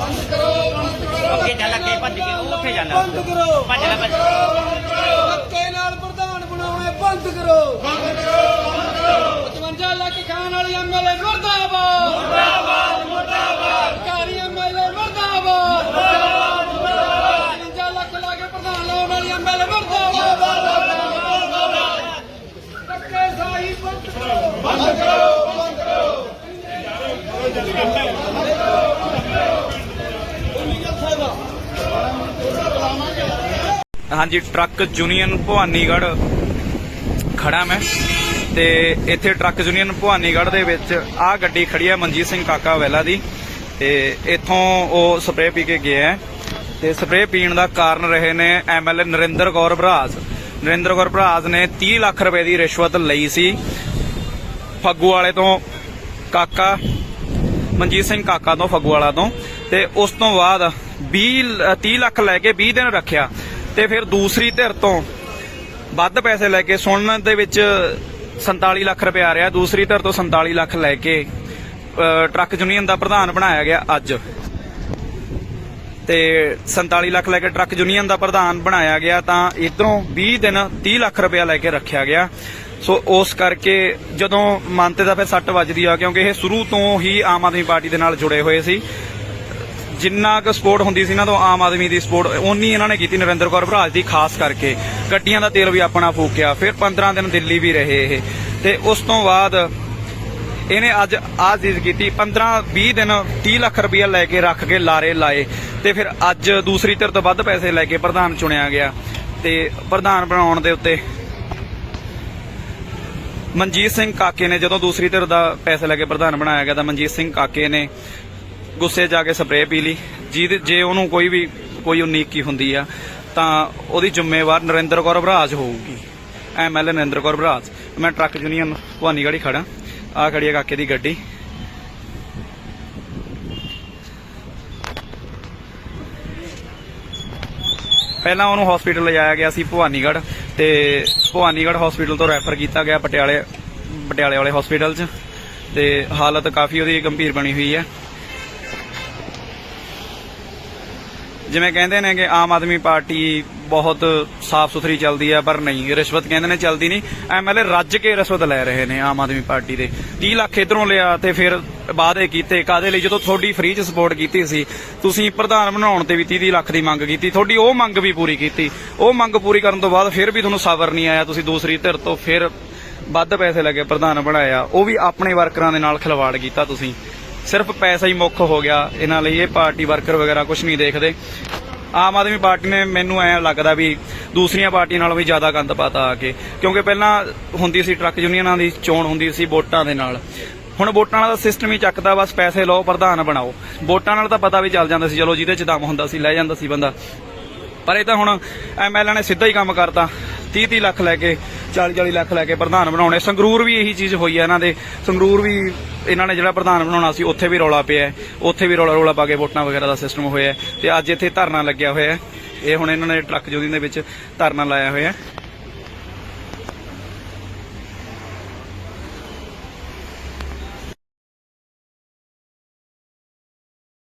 ਅੱਗੇ ਚੱਲ ਅੱਗੇ ਭੱਜ ਕੇ ਉੱਥੇ ਜਾਣਾ। ਬੰਦ ਕਰੋ ਭੱਜ ਲੈ ਭੱਜ ਧੱਕੇ ਨਾਲ ਪ੍ਰਧਾਨ ਬਣਾਉਣੇ ਬੰਦ ਕਰੋ। ਬੰਦ ਕਰੋ 55 ਲੱਖ ਖਾਣ ਵਾਲੀ ਐਮਐਲਏ ਮਰਦਾਬਾਦ। ਮਰਦਾਬਾਦ ਮਰਦਾਬਾਦ। ਕਾਰੀ ਐਮਐਲਏ ਮਰਦਾਬਾਦ। ਮਰਦਾਬਾਦ ਮਰਦਾਬਾਦ। 55 ਲੱਖ ਲਾ ਕੇ ਪ੍ਰਧਾਨ ਲਾਉਣ ਵਾਲੀ ਐਮਐਲਏ ਮਰਦਾਬਾਦ। ਧੱਕੇ ਸਾਈ ਬੰਦ ਕਰੋ। ਹਾਂਜੀ, ਟਰੱਕ ਯੂਨੀਅਨ ਭਵਾਨੀਗੜ੍ਹ ਖੜਾ ਮੈਂ ਤੇ ਇੱਥੇ ਟਰੱਕ ਯੂਨੀਅਨ ਭਵਾਨੀਗੜ੍ਹ ਦੇ ਵਿੱਚ ਆਹ ਗੱਡੀ ਖੜੀ ਹੈ ਮਨਜੀਤ ਸਿੰਘ ਕਾਕਾ ਵੈਲਾ ਦੀ ਤੇ ਇੱਥੋਂ ਉਹ ਸਪਰੇਅ ਪੀ ਕੇ ਗਿਆ ਹੈ ਤੇ ਸਪਰੇਅ ਪੀਣ ਦਾ ਕਾਰਨ ਰਹੇ ਨੇ ਐਮਐਲਏ ਨਰਿੰਦਰ ਕੌਰ ਭਰਾਜ ਨਰਿੰਦਰ ਕੌਰ ਭਰਾਜ ਨੇ 30 ਲੱਖ ਰੁਪਏ ਦੀ ਰਿਸ਼ਵਤ ਲਈ ਸੀ। ਫੱਗੂ ਵਾਲੇ ਤੋਂ ਕਾਕਾ, ਮਨਜੀਤ ਸਿੰਘ ਕਾਕਾ ਤੋਂ ਫੱਗੂ ਵਾਲਾ ਤੋਂ ਤੇ ਉਸ ਤੋਂ ਬਾਅਦ 20 ਲ- 30 ਲੱਖ ਲੈ ਕੇ 20 ਦਿਨ ਰੱਖਿਆ। ਤੇ ਫਿਰ ਦੂਸਰੀ ਧਿਰ ਤੋਂ ਵੱਧ ਪੈਸੇ ਲੈ ਕੇ ਸੁਣਨ ਦੇ ਵਿੱਚ 47 ਲੱਖ ਰੁਪਏ ਆ ਰਿਹਾ। ਦੂਸਰੀ ਧਿਰ ਤੋਂ 47 ਲੱਖ ਲੈ ਕੇ ਟਰੱਕ ਯੂਨੀਅਨ ਦਾ ਪ੍ਰਧਾਨ ਬਣਾਇਆ ਗਿਆ ਅੱਜ। ਤੇ 47 ਲੱਖ ਲੈ ਕੇ ਟਰੱਕ ਯੂਨੀਅਨ ਦਾ ਪ੍ਰਧਾਨ ਬਣਾਇਆ ਗਿਆ ਤਾਂ ਇਧਰੋਂ 20 ਦਿਨ 30 ਲੱਖ ਰੁਪਇਆ ਲੈ ਕੇ ਰੱਖਿਆ ਗਿਆ। ਸੋ ਉਸ ਕਰਕੇ ਜਦੋਂ ਮਨ ਦਾ ਫਿਰ ਸੱਟ ਵੱਜਦੀ ਆ, ਕਿਉਂਕਿ ਇਹ ਸ਼ੁਰੂ ਤੋਂ ਹੀ ਆਮ ਆਦਮੀ ਪਾਰਟੀ ਦੇ ਨਾਲ ਜੁੜੇ ਹੋਏ ਸੀ। ਜਿੰਨਾ ਕੁ ਸਪੋਰਟ ਹੁੰਦੀ ਸੀ ਇਹਨਾਂ ਤੋਂ ਆਮ ਆਦਮੀ ਦੀ ਸਪੋਰਟ ਓਨੀ ਇਹਨਾਂ ਨੇ ਕੀਤੀ ਨਰਿੰਦਰ ਕੌਰ ਭਰਾਜ ਦੀ, ਖਾਸ ਕਰਕੇ। ਗੱਡੀਆਂ ਦਾ ਤੇਲ ਵੀ ਆਪਣਾ ਫੂਕਿਆ, ਫਿਰ 15 ਦਿਨ ਦਿੱਲੀ ਵੀ ਰਹੇ ਇਹ। ਤੇ ਉਸ ਤੋਂ ਬਾਅਦ ਇਹਨੇ ਅੱਜ ਆਹ ਚੀਜ਼ ਕੀਤੀ 15 20 ਦਿਨ 30 ਲੱਖ ਰੁਪਇਆ ਲੈ ਕੇ ਰੱਖ ਕੇ ਲਾਰੇ ਲਾਏ। ਤੇ ਫਿਰ ਅੱਜ ਦੂਸਰੀ ਧਿਰ ਤੋਂ ਵੱਧ ਪੈਸੇ ਲੈ ਕੇ ਪ੍ਰਧਾਨ ਚੁਣਿਆ ਗਿਆ। ਤੇ ਪ੍ਰਧਾਨ ਬਣਾਉਣ ਦੇ ਉੱਤੇ ਮਨਜੀਤ ਸਿੰਘ ਕਾਕੇ ਨੇ, ਜਦੋਂ ਦੂਸਰੀ ਧਿਰ ਦਾ ਪੈਸੇ ਲੈ ਕੇ ਪ੍ਰਧਾਨ ਬਣਾਇਆ ਗਿਆ, ਤਾਂ ਮਨਜੀਤ ਸਿੰਘ ਕਾਕੇ ਨੇ ਗੁੱਸੇ ਜਾ ਕੇ ਸਪਰੇਅ ਪੀ ਲਈ। ਜਿਹਦੇ, ਜੇ ਉਹਨੂੰ ਕੋਈ ਵੀ, ਕੋਈ ਉਨੀਕੀ ਹੁੰਦੀ ਆ, ਤਾਂ ਉਹਦੀ ਜ਼ਿੰਮੇਵਾਰ ਨਰਿੰਦਰ ਕੌਰ ਭਰਾਜ ਹੋਊਗੀ। ਐਮਐਲਏ ਨਰਿੰਦਰ ਕੌਰ ਭਰਾਜ ਮੈਂ ਟਰੱਕ ਯੂਨੀਅਨ ਭਵਾਨੀਗੜ੍ਹ ਹੀ ਖੜਾ ਆ ਖੜੀ ਹੈ ਕਾਕੇ ਦੀ ਗੱਡੀ। ਪਹਿਲਾਂ ਉਹਨੂੰ ਹਸਪੀਟਲ ਲਿਜਾਇਆ ਗਿਆ ਸੀ ਭਵਾਨੀਗੜ੍ਹ ਤੇ ਭਵਾਨੀਗੜ੍ਹ ਹਸਪੀਟਲ ਤੋਂ ਰੈਫਰ ਕੀਤਾ ਗਿਆ ਪਟਿਆਲੇ ਪਟਿਆਲੇ ਵਾਲੇ ਹਸਪੀਟਲ 'ਚ। ਤੇ ਹਾਲਤ ਕਾਫੀ ਉਹਦੀ ਗੰਭੀਰ ਬਣੀ ਹੋਈ ਹੈ। ਜਿਵੇਂ ਕਹਿੰਦੇ ਨੇ ਕਿ ਆਮ ਆਦਮੀ ਪਾਰਟੀ ਬਹੁਤ ਸਾਫ਼ ਸੁਥਰੀ ਚੱਲਦੀ ਹੈ ਪਰ ਨਹੀਂ, ਰਿਸ਼ਵਤ ਕਹਿੰਦੇ ਨੇ ਚੱਲਦੀ ਨਹੀਂ। ਐਮਐਲਏ ਰੱਜ ਕੇ ਰਿਸ਼ਵਤ ਲੈ ਰਹੇ ਨੇ ਆਮ ਆਦਮੀ ਪਾਰਟੀ ਦੇ। 30 ਲੱਖ ਇਧਰੋਂ ਲਿਆ ਤੇ ਫਿਰ ਵਾਅਦੇ ਕੀਤੇ ਕਾਦੇ ਲਈ? ਜਦੋਂ ਤੁਹਾਡੀ ਫ੍ਰੀ ਚ ਸਪੋਰਟ ਕੀਤੀ ਸੀ, ਤੁਸੀਂ ਪ੍ਰਧਾਨ ਬਣਾਉਣ ਤੇ ਵੀ 30 ਲੱਖ ਦੀ ਮੰਗ ਕੀਤੀ, ਤੁਹਾਡੀ ਉਹ ਮੰਗ ਵੀ ਪੂਰੀ ਕੀਤੀ। ਉਹ ਮੰਗ ਪੂਰੀ ਕਰਨ ਤੋਂ ਬਾਅਦ ਫਿਰ ਵੀ ਤੁਹਾਨੂੰ ਸਬਰ ਨਹੀਂ ਆਇਆ, ਤੁਸੀਂ ਦੂਸਰੀ ਧਿਰ ਤੋਂ ਫਿਰ ਵੱਧ ਪੈਸੇ ਲੱਗੇ ਪ੍ਰਧਾਨ ਬਣਾਇਆ। ਉਹ ਵੀ ਆਪਣੇ ਵਰਕਰਾਂ ਦੇ ਨਾਲ ਖਿਲਵਾੜ ਕੀਤਾ ਤੁਸੀਂ। ਸਿਰਫ ਪੈਸਾ ਹੀ ਮੁੱਖ ਹੋ ਗਿਆ ਇਹਨਾਂ ਲਈ, ਇਹ ਪਾਰਟੀ ਵਰਕਰ ਵਗੈਰਾ ਕੁਝ ਨਹੀਂ ਦੇਖਦੇ। ਆਮ ਆਦਮੀ ਪਾਰਟੀ ਨੇ ਮੈਨੂੰ ਐ ਲੱਗਦਾ ਵੀ ਦੂਸਰੀਆਂ ਪਾਰਟੀਆਂ ਨਾਲੋਂ ਵੀ ਜ਼ਿਆਦਾ ਗੰਦ ਪਾਤਾ ਆ ਕੇ। ਕਿਉਂਕਿ ਪਹਿਲਾਂ ਹੁੰਦੀ ਸੀ ਟਰੱਕ ਯੂਨੀਅਨਾਂ ਦੀ ਚੋਣ ਹੁੰਦੀ ਸੀ ਵੋਟਾਂ ਦੇ ਨਾਲ। ਹੁਣ ਵੋਟਾਂ ਵਾਲਾ ਸਿਸਟਮ ਹੀ ਚੱਕਦਾ, ਬਸ ਪੈਸੇ ਲਓ, ਪ੍ਰਧਾਨ ਬਣਾਓ। ਵੋਟਾਂ ਨਾਲ ਤਾਂ ਪਤਾ ਵੀ ਚੱਲ ਜਾਂਦਾ ਸੀ, ਚਲੋ ਜਿਹਦੇ ਚ ਦਮ ਹੁੰਦਾ ਸੀ, ਲੈ ਜਾਂਦਾ ਸੀ ਬੰਦਾ। ਪਰ ਇਹ ਤਾਂ ਹੁਣ ਐਮਐਲਏ ਨੇ ਸਿੱਧਾ ਹੀ ਕੰਮ ਕਰਤਾ 30 30 ਲੱਖ ਲੈ ਕੇ 40 40 ਲੱਖ ਲੈ ਕੇ ਪ੍ਰਧਾਨ ਬਣਾਉਣੇ। ਸੰਗਰੂਰ ਵੀ ਇਹੀ ਚੀਜ਼ ਹੋਈ ਹੈ ਇਹਨਾਂ ਦੇ। ਸੰਗਰੂਰ ਵੀ ਇਹਨਾਂ ਨੇ ਜਿਹੜਾ ਪ੍ਰਧਾਨ ਬਣਾਉਣਾ ਸੀ, ਉੱਥੇ ਵੀ ਰੌਲਾ ਪਿਆ ਉੱਥੇ ਵੀ ਰੌਲਾ ਰੌਲਾ ਪਾ ਕੇ ਵੋਟਾਂ ਵਗੈਰਾ ਦਾ ਸਿਸਟਮ ਹੋਇਆ ਤੇ ਅੱਜ ਇੱਥੇ ਧਰਨਾ ਲੱਗਿਆ ਹੋਇਆ ਇਹ ਹੁਣ ਇਹਨਾਂ ਨੇ ਟਰੱਕ ਜੋਦੀ ਦੇ ਵਿੱਚ ਧਰਨਾ ਲਾਇਆ ਹੋਇਆ